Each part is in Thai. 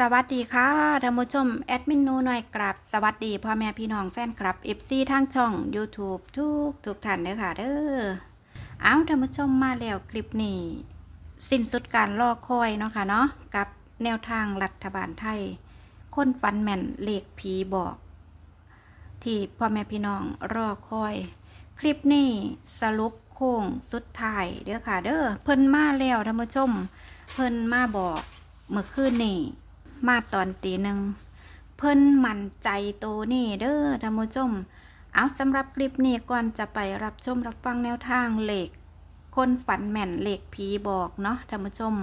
สวัสดีค่ะท่านผู้ชม แอดมินนูหน่อยกราบสวัสดีพ่อแม่พี่น้องแฟนคลับ FC ทางช่อง YouTube ทุกทุกท่านเด้อค่ะเด้อเอาท่านผู้ชมมาแล้วคลิปนี้ สิ้นสุดการรอคอยเนาะค่ะเนาะกับแนวทางรัฐบาลไทย คนฟันแม่นเลขผีบอก ที่พ่อแม่พี่น้องรอคอย คลิปนี้สรุปโค้งสุดท้ายเด้อค่ะเด้อเพิ่นมาแล้วท่านผู้ชม เพิ่นมาบอกเมื่อคืนนี่ มาตอนตีหนึ่งเพิ่นมั่นใจโตวนี่เด้อท่านผู้ชม เอาสำหรับคลิปนี้ก่อนจะไปรับชมรับฟังแนวทางเหล็กคนฝันแม่นเหล็กผีบอกเนาะท่านผู้ชม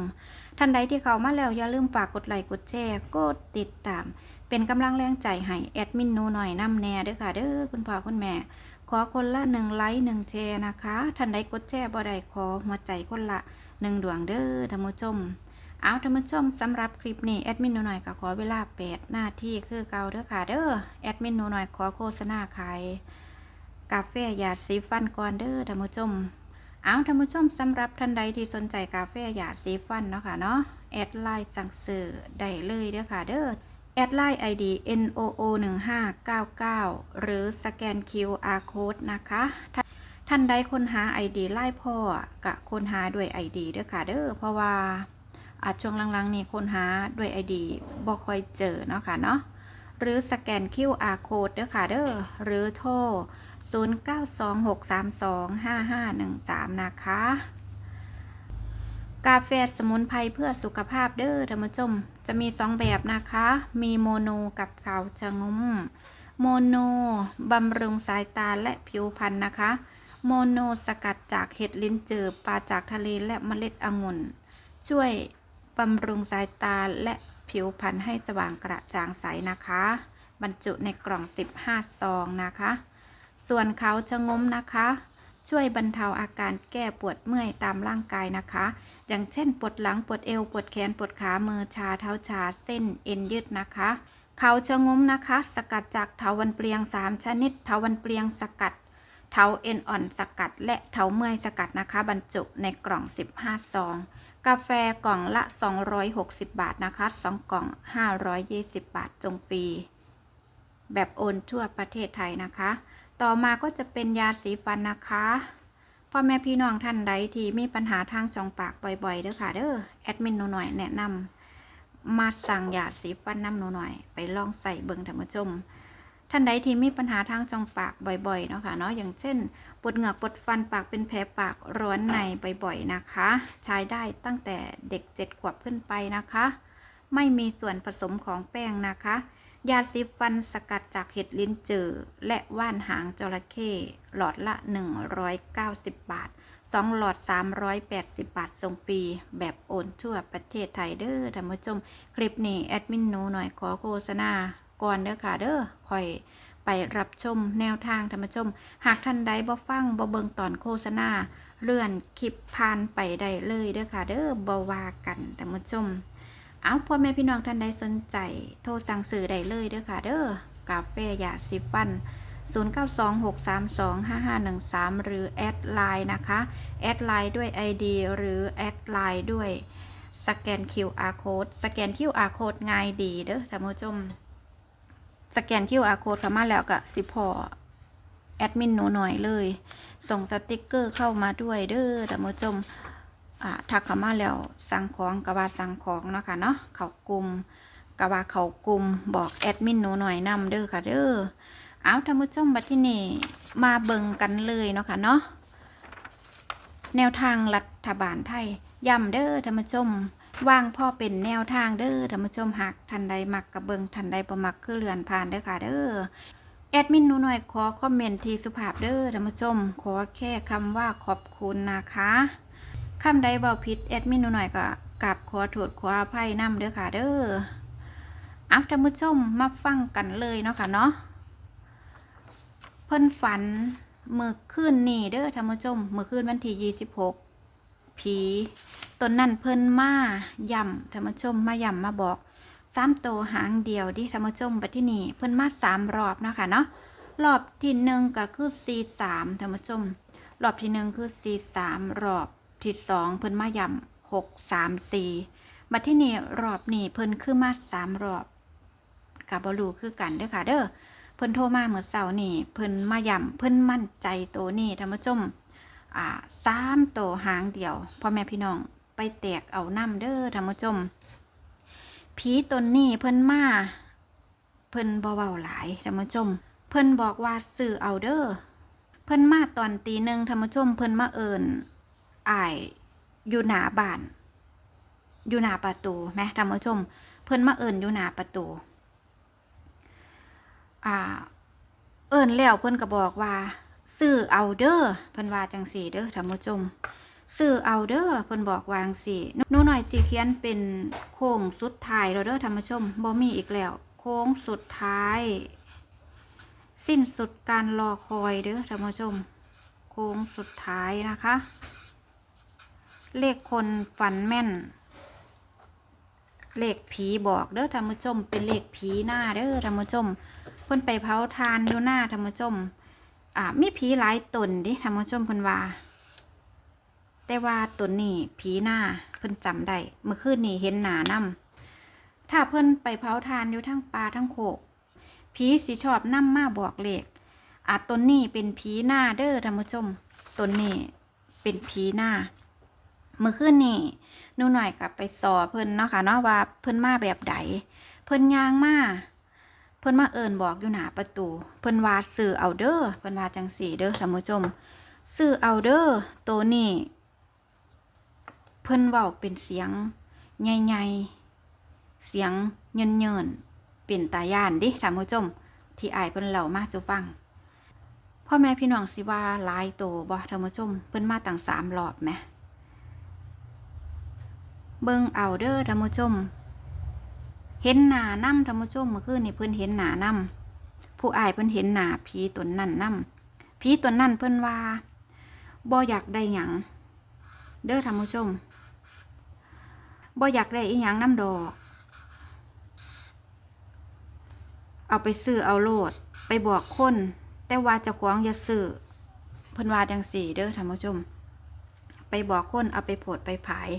ท่านใดที่เข้ามาแล้วอย่าลืมฝากกดไลค์กดแชร์กดติดตาม เป็นกำลังแรงใจให้แอดมินนูหน่อยนำแน่เด้อค่ะเด้อคุณพ่อคุณแม่ ขอคนละหนึ่งไลค์หนึ่งแชร์นะคะ ท่านใดกดแชร์บ่ได้ขอหัวใจคนละหนึ่งดวงเด้อท่านผู้ชม เอาท่านผู้ชมสำหรับคลิปนี้แอดมินหนูหน่อยก็ขอเวลา8หน้าที่คือเก่าเด้อค่ะเด้อแอดมินหนูหน่อยขอโฆษณาขายกาแฟหยาดสีฟันก่อนเด้อท่านผู้ชมเอาท่านผู้ชมสำหรับท่านใดที่สนใจกาแฟหยาดสีฟันเนาะค่ะเนาะแอดไลน์สั่งซื้อได้เลยเด้อค่ะเด้อแอดไลน์ ID NOO 1599หรือสแกน QR code นะคะท่านใดค้นหา ID ไล่พ่อกะค้นหาด้วย ID เด้อค่ะเด้อเพราะว่า อาจช่วงหลังๆนี้ค้นหาด้วย ID บ่ค่อยเจอเนาะค่ะเนาะหรือสแกน QR code เด้อค่ะเด้อหรือโทร 0926325513 นะคะกาแฟสมุนไพรเพื่อสุขภาพเด้อท่านผู้ชมจะมี 2 แบบนะคะ มีโมโนกับขาวจะงุ้มโมโนบำรุงสายตาและผิวพรรณนะคะ โมโนสกัดจากเห็ดลิ้นจือปลาจากทะเลและเมล็ดองุ่น ช่วย บำรุงสายตาและผิวพรรณให้สว่างกระจ่างใสนะคะ บรรจุในกล่อง 15 ซองนะคะ ส่วนเขาจะงมนะคะ ช่วยบรรเทาอาการแก้ปวดเมื่อยตามร่างกายนะคะ อย่างเช่นปวดหลังปวดเอวปวดแขนปวดขามือชาเท้าชาเส้นเอ็นยืดนะคะเขาชะงมนะคะ สกัดจากเถาวันเปลียง 3 ชนิดเถาวันเปลียงสกัด เถาเอ็นอ่อนสกัด และเถาเมื่อยสกัดนะคะ บรรจุในกล่อง 15 ซอง กาแฟกล่องละ 260 บาทนะคะ 2 กล่อง 520 บาทจงฟรี แบบโอนทั่วประเทศไทยนะคะ ต่อมาก็จะเป็นยาสีฟันนะคะพ่อแม่พี่น้องท่านใดที่มีปัญหาทางจองปากบ่อยๆเด้อค่ะเด้อแอดมินหนูหน่อยแนะนำมาสั่งยาสีฟันน้ำหนูหน่อย ไปลองใส่เบิ่งท่านผู้ชม ท่านใดที่มีปัญหาทางจองปากบ่อยๆเนาะค่ะเนาะอย่างเช่น ปวดเหงือกปวดฟันปากเป็นแผลปากร้อนในบ่อยๆนะคะ ใช้ได้ตั้งแต่เด็กเจ็ดขวบขึ้นไปนะคะ ไม่มีส่วนผสมของแป้งนะคะ ยาสีฟันสกัดจากเห็ดลิ้นจือและว่านหางจระเข้หลอดละ 190 บาท 2 หลอด 380 บาทส่งฟรี แบบโอนทั่วประเทศไทยเด้อท่านผู้ชม คลิปนี้แอดมินหนูหน่อยขอโฆษณา ก่อนเด้อค่ะเด้อค่อยไปรับชมแนวทางท่านผู้ชม หากท่านใดบ่ฟังบ่เบิงตอนโฆษณา เลื่อนคลิปผ่านไปได้เลยเด้อค่ะเด้อบ่ว่ากันท่านผู้ชม เอาพ่อแม่พี่น้องท่านใดสนใจ โทรสั่งซื้อได้เลยเด้อค่ะเด้อกาแฟยาสีฟัน0926325513 หรือแอดไลน์นะคะ แอดไลน์ด้วย ID หรือแอดไลน์ด้วยสแกน QR code สแกน QR code ง่ายดีเด้อท่านผู้ชม สแกน QR code เข้ามาแล้วก็สิพอแอดมินหนูหน่อยเลย ส่งสติกเกอร์เข้ามาด้วยเด้อท่านผู้ชมอ่าทักเข้ามาแล้วสั่งของกระว่าสั่งของเนาะค่ะเนาะเขากลุ่มกระว่าเขากลุ่มบอกแอดมินหนูหน่อยนำเด้อค่ะเด้อเอาท่านผู้ชมบัดที่นี่มาเบิ่งกันเลยเนาะค่ะเนาะแนวทางรัฐบาลไทยย้ำเด้อท่านผู้ชม วางพ่อเป็นแนวทางเด้อท่านผู้ชมหากท่านใดมักกะเบิงท่านใดบ่มักคือเลือนผ่านเด้อค่ะเด้อแอดมินหนูหน่อยขอคอมเมนต์ที่สุภาพเด้อท่านผู้ชม ขอแค่คำว่าขอบคุณนะคะคำใดเบาผิดแอดมินหนูหน่อยก็กราบขอโทษขออภัยนำเด้อค่ะเด้อเอาท่านผู้ชมมาฟังกันเลยเนาะค่ะเนาะเพิ่นฝันเมื่อคืนนี่เด้อท่านผู้ชมเมื่อคืนวันที่26 ผี ตนนั่นเพิ่นมาย่ำท่านผู้ชมมาย่ำมาบอกสามโตหางเดียวดิท่านผู้ชมบัดที่นี่เพิ่นมาสามรอบนะคะเนาะรอบที่หนึ่งก็คือ4 3ท่านผู้ชม รอบที่หนึ่งคือ4 3รอบที่สองเพิ่นมาย่ำหกสามสี่บัดที่นี่รอบนี้เพิ่นคือมาสามรอบกับบรูคือกันเด้อค่ะเด้อเพิ่นโทรมาเมื่อเสาร์นี่เพิ่นมาย่ำเพิ่นมั่นใจตัวนี้ท่านผู้ชมอ่าสามตัวหางเดียวพ่อแม่พี่น้อง ไปแตกเอาน้ำเด้อท่านผู้ชมผีตนนี้เพิ่นมาเพิ่นบ่เว้าหลายท่านผู้ชม เพิ่นบอกว่าซื้อเอาเด้อเพิ่นมาตอนตีหนึ่งท่านผู้ชม เพิ่นมาเอิญอ้ายอยู่หนาบ้าน อยู่หนาประตูแหมท่านผู้ชม เพิ่นมาเอิญอยู่หนาประตู อ่า เอิญแล้วเพิ่นก็บอกว่าซื้อเอาเด้อเพิ่นว่าจังสี่เด้อท่านผู้ชม ซื้อเอาเด้อเพิ่นบอกวางสี่หนูหน่อยสิเขียนเป็นโค้งสุดท้ายแล้วเด้อท่านผู้ชมบ่มีอีกแล้ว โค้งสุดท้าย สิ้นสุดการรอคอยเด้อท่านผู้ชม โค้งสุดท้ายนะคะ เลขคนฝันแม่น เลขผีบอกเด้อท่านผู้ชม เป็นเลขผีหน้าเด้อท่านผู้ชม เพิ่นไปเผาทานอยู่หน้าท่านผู้ชมอ่ามีผีหลายตนดิท่านผู้ชมเพิ่นว่า แต่ว่าตนนี้ผีหน้าเพิ่นจำได้เมื่อคืนนี้เห็นหนานำถ้าเพิ่นไปเผาทานอยู่ทั้งป่าทั้งโคกผีสิชอบนำมาบอกเลขอาจตนนี้เป็นผีหน้าเด้อท่านผู้ชมตนนี้เป็นผีหน้าเมื่อคืนนี้นูหน่อยกับไปสอเพิ่นเนาะค่ะเนาะว่าเพิ่นมาแบบใดเพิ่นยางมาเพิ่นมาเอิญบอกอยู่หนาประตู เพิ่นว่าซื้อเอาเด้อเพิ่นว่าจังสีเด้อท่านผู้ชมซื้อเอาเด้อตัวนี้ เพิ่นเว้าเป็นเสียงใหญ่ๆเสียงเยินเยินเป็นตาย่านดิท่านผู้ชมที่อายเพิ่นเล่ามาสู่ฟังพ่อแม่พี่น้องสิว่าหลายโตบ่ท่านผู้ชมเพิ่นมาตั้งสามรอบแหมเบิ่งเอาเด้อท่านผู้ชม เห็นหน้านำท่านผู้ชมเมื่อคืนนี่เพิ่นเห็นหน้านำผู้อายเพิ่นเห็นหน้าผีตนนั้นนำผีตนนั้นเพิ่นว่าบ่อยากได้หยัง เด้อท่านผู้ชมบ่อยากได้อีหยังน้ำดอก เอาไปซื้อเอาโลด ไปบอกคน แต่ว่าจะขวางอย่าซื้อเพิ่นว่าจังสี่เด้อท่านผู้ชม ไปบอกคนเอาไปโพดไปผาย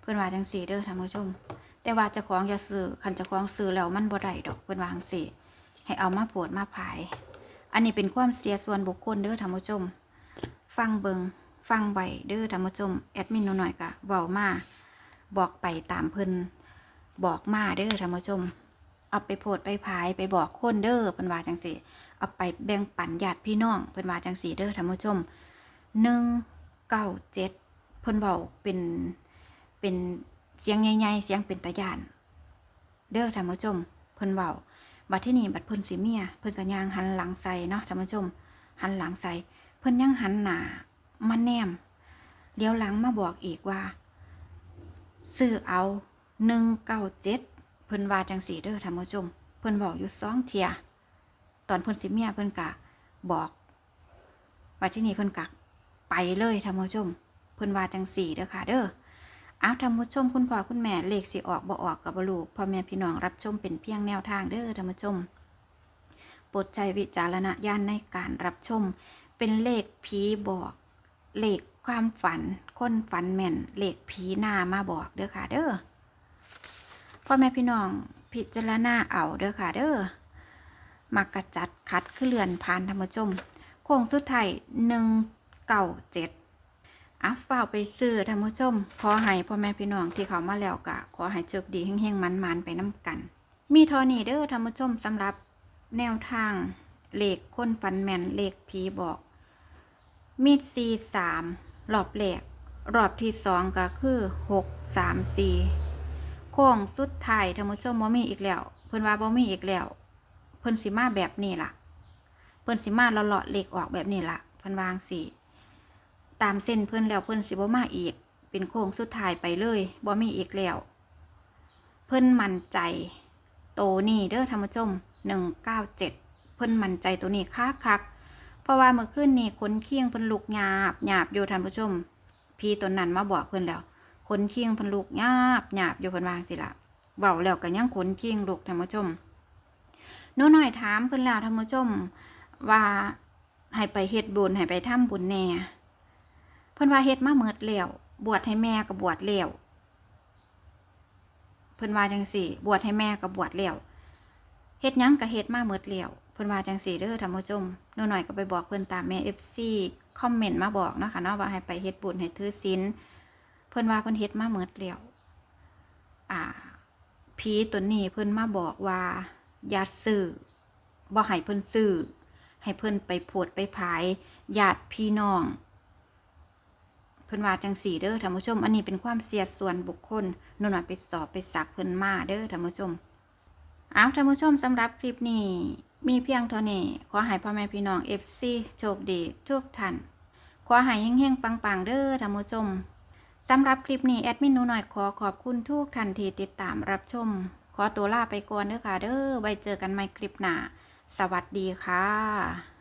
เพิ่นว่าจังสี่เด้อท่านผู้ชม แต่ว่าจะของอย่าซื้อคันจะของซื้อแล้วมันบ่ได้ดอกเพิ่นว่าจังสี่ ให้เอามาโพดมาผาย อันนี้เป็นความเสียส่วนบุคคลเด้อท่านผู้ชม ฟังเบิง ฟังไว้เด้อท่านผู้ชมแอดมินหน่อยกะเว้ามาบอกไปตามเพิ่นบอกมาเด้อท่านผู้ชม เอาไปโพดไปพายไปบอกคนเด้อเพิ่นว่าจังสี่เอาไปแบ่งปันญาติพี่น้องเพิ่นว่าจังสี่เด้อท่านผู้ชมหนึ่งเก้าเจ็ดเพิ่นเบาเป็นเป็นเสียงใหญ่ๆเสียงเป็นตาย่านเด้อท่านผู้ชม เพิ่นเบาบัดที่นี่บัดเพิ่นสิเมียเพิ่นก็ย่างหันหลังใส่เนาะท่านผู้ชม หันหลังใส่เพิ่นยังหันหน้า มาแนมเลี้ยวหลังมาบอกอีกว่าซื้อเอาหนึ่งเก้าเจ็ดเพิ่นว่าจังสีเด้อท่านผู้ชม เพิ่นบอกอยู่สองเทียตอนเพิ่นสิเมียเพิ่นกะบอกว่าที่นี่เพิ่นกะไปเลยท่านผู้ชม เพิ่นว่าจังสี่เด้อค่ะเด้ออ้าวท่านผู้ชมคุณพ่อคุณแม่เลขสิออกบ่ออกกับบลูกพ่อแม่พี่น้องรับชมเป็นเพียงแนวทางเด้อท่านผู้ชมโปรดใจวิจารณญาณในการรับชมเป็นเลขผีบอก เลขความฝันคนฝันแม่นเลขผีหน้ามาบอกเด้อค่ะ เด้อพ่อแม่พี่น้องพิจารณาเอาเด้อค่ะ เด้อมักกระจัดคัดคือเลือนผ่านธรรมชมโค้งสุดท้ายหนึ่งเก่าเจ็ดอะฝ้าไปซื้อธรรมชม ขอให้พ่อแม่พี่น้องที่เขามาแล้วกะ ขอให้โชคดีเฮงๆมันๆไปน้ำกัน มีทอนี้เด้อธรรมชมสำหรับแนวทางเลขคนฟันแมนเลขผีบอก มีดซีสามรอบแรกรอบที่สองก็คือหกสามสี่โค้งสุดท้ายท่านผู้ชมบ่มีอีกแล้ว เพิ่นว่าบ่มีอีกแล้ว เพิ่นสิมาแบบนี้ล่ะ เพิ่นสิมาเลาะๆเลขออกแบบนี้ล่ะ เพิ่นวางสิตามเส้นเพิ่นแล้วเพิ่นสิบ่มาอีก เป็นโค้งสุดท้ายไปเลยบ่มีอีกแล้ว เพิ่นมั่นใจโตนี่เด้อท่านผู้ชมหนึ่งเก้าเจ็ดเพิ่นมั่นใจตัวนี้คักคัก เพราะว่าเมื่อคืนนี้ขนเคียงเพิ่นลุกหยาบหยาบอยู่ท่านผู้ชม พี่ตัวนั้นมาบอกเพิ่นแล้วขนเคียงเพิ่นลุกหยาบหยาบอยู่เพิ่นวางสิละเว้าแล้วก็ยังขนเคียงลุกท่านผู้ชมหนูน้อยถามเพิ่นแล้วท่านผู้ชม ว่าให้ไปเฮ็ดบุญให้ไปทำบุญแหน่เพิ่นว่าเฮ็ดมาเมิดแล้วบวชให้แม่ก็บบวชแล้วเพิ่นว่าจังสี่ บวชให้แม่ก็บบวชแล้วเฮ็ดยังก็เฮ็ดมาหมดแล้ว เพิ่นว่าจังสี่เด้อท่านผู้ชมหนูหน่อยก็ไปบอกเพิ่นตามแม่ FC คอมเมนต์มาบอกเนาะค่ะเนาะว่าให้ไปเฮ็ดบุญให้ถือศีลเพิ่นว่าเพิ่นเฮ็ดมาหมดแล้วอ่าผีตัวนี้เพิ่นมาบอกว่าอย่าซื้อบ่ให้เพิ่นซื้อให้เพิ่นไปโพดไปผายญาติพี่น้อง เพิ่นว่าจังสี่เด้อท่านผู้ชม อันนี้เป็นความเสียส่วนบุคคลหนูหน่อยไปสอบไปสักเพิ่นมาเด้อท่านผู้ชมเอาท่านผู้ชมสำหรับคลิปนี้ มีเพียงเท่านี้ ขอให้พ่อแม่พี่น้องเอฟซีโชคดีทุกท่าน ขอให้เฮงๆปังๆเด้อท่านผู้ชมสำหรับคลิปนี้แอดมินหนูหน่อยขอขอบคุณทุกท่านที่ติดตามรับชม ขอตัวลาไปก่อนเด้อค่ะเด้อไว้เจอกันใหม่คลิปหน้า สวัสดีค่ะ